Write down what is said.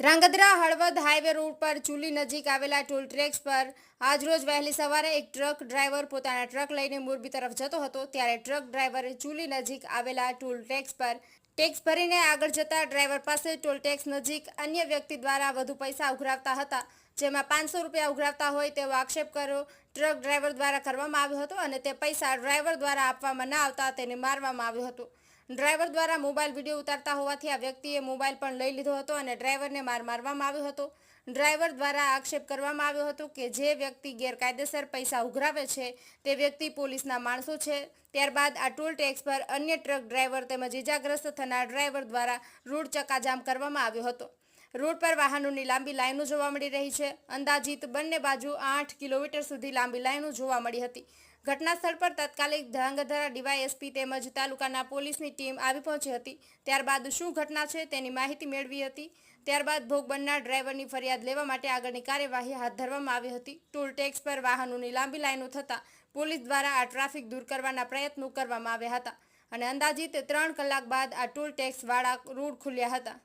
Dhrangadhra Halvad highway road પર ચુલી નજીક આવેલા ટોલ ટ્રેક્સ પર આજરોજ વહેલી સવારે એક ટ્રક ડ્રાઈવર પોતાના ટ્રક લઈને મોરબી તરફ જતો હતો. ત્યારે ટ્રક ડ્રાઈવરે ચુલી નજીક આવેલા ટોલ ટેક્સ પર ટેક્સ ભરીને આગળ જતા ડ્રાઈવર પાસે ટોલ ટેક્સ નજીક અન્ય વ્યક્તિ દ્વારા વધુ પૈસા ઉઘરાવતા હતા. જેમાં પાંચસો રૂપિયા ઉઘરાવતા હોય તેવો આક્ષેપ કર્યો. ટ્રક ડ્રાઈવર દ્વારા કરવામાં આવ્યો હતો અને તે પૈસા ડ્રાઈવર દ્વારા આપવામાં ન આવતા તેને મારવામાં આવ્યો હતો. ડ્રાઈવર દ્વારા મોબાઈલ વીડિયો ઉતારતા હોવાથી આ વ્યક્તિએ મોબાઈલ પણ લઈ લીધો હતો અને ડ્રાઈવરને માર મારવામાં આવ્યો હતો. ડ્રાઈવર દ્વારા આક્ષેપ કરવામાં આવ્યો હતો કે જે વ્યક્તિ ગેરકાયદેસર પૈસા ઉઘરાવે છે તે વ્યક્તિ પોલીસના માણસો છે. ત્યારબાદ આ ટોલ ટેક્સ પર અન્ય ટ્રક ડ્રાઈવર તેમજ ઇજાગ્રસ્ત થનાર ડ્રાઈવર દ્વારા રોડ ચકાજામ કરવામાં આવ્યો હતો. રોડ પર વાહનોની લાંબી લાઈનો જોવા મળી રહી છે. અંદાજિત બંને બાજુ આઠ કિલોમીટર સુધી લાંબી લાઈનો જોવા મળી હતી. ઘટના સ્થળ પર તાત્કાલિક ધ્રાંગધ્રા ડીવાયએસપી તેમજ તાલુકાના પોલીસની ટીમ આવી પહોંચી હતી. ત્યારબાદ શું ઘટના છે તેની માહિતી મેળવી હતી. ત્યારબાદ ભોગ બનનાર ડ્રાઈવરની ફરિયાદ લેવા માટે આગળની કાર્યવાહી હાથ ધરવામાં આવી હતી. ટોલ ટેક્સ પર વાહનોની લાંબી લાઈનો થતાં પોલીસ દ્વારા આ ટ્રાફિક દૂર કરવાના પ્રયત્નો કરવામાં આવ્યા હતા. અને અંદાજિત ત્રણ કલાક બાદ આ ટોલ ટેક્સવાળા રોડ ખુલ્યા હતા.